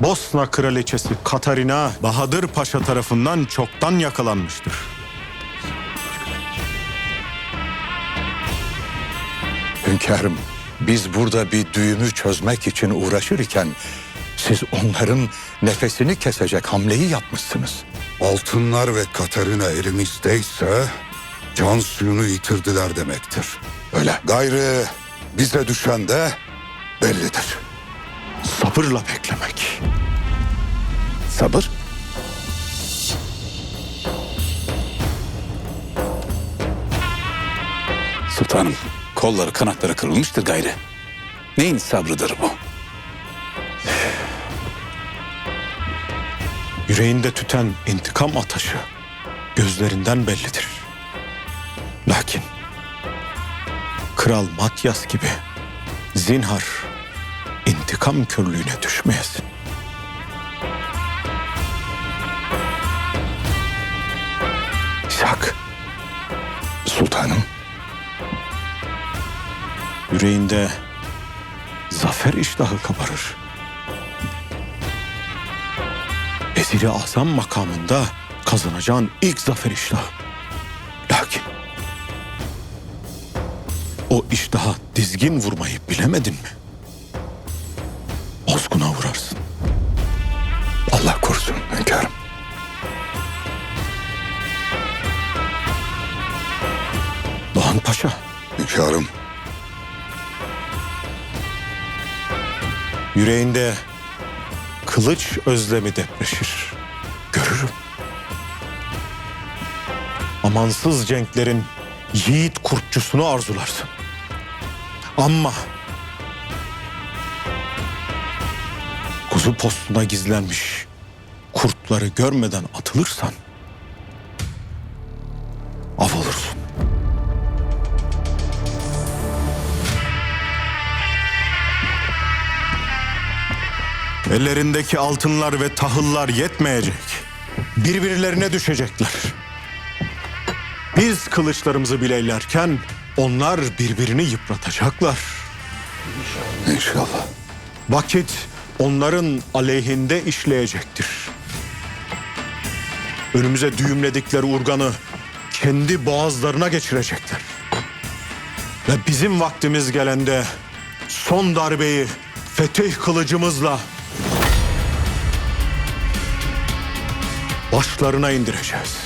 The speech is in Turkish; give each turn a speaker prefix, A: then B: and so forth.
A: Bosna kraliçesi Katarina Bahadır Paşa tarafından çoktan yakalanmıştır.
B: Hünkârım, biz burada bir düğümü çözmek için uğraşır iken siz onların nefesini kesecek hamleyi yapmışsınız.
C: Altınlar ve Katarina elimizdeyse can suyunu yitirdiler demektir.
B: Öyle.
C: Gayrı bize düşen de bellidir.
A: Sabırla beklemek.
B: Sabır.
D: Sultanım, kolları kanatları kırılmıştır gayrı. Neyin sabrıdır bu?
A: Yüreğinde tüten intikam ateşi gözlerinden bellidir. Lakin Kral Matyas gibi zinhar intikam körlüğüne düşmeyesin.
B: İshak. Sultanım.
A: Yüreğinde zafer iştahı kabarır. Veziri Azam makamında kazanacağın ilk zafer iştahı. Lakin o iştaha dizgin vurmayı bilemedin mi? Doğan Paşa,
C: Hünkârım,
A: yüreğinde kılıç özlemi depreşir. Görürüm. Amansız cenklerin yiğit kurtçusunu arzularsın. Ama kuzu postuna gizlenmiş kurtları görmeden atılırsan Ellerindeki altınlar ve tahıllar yetmeyecek. Birbirlerine düşecekler. Biz kılıçlarımızı bileylerken onlar birbirini yıpratacaklar.
C: inşallah.
A: Vakit onların aleyhinde işleyecektir. Önümüze düğümledikleri urganı kendi boğazlarına geçirecekler. Ve bizim vaktimiz gelende son darbeyi fetih kılıcımızla başlarına indireceğiz.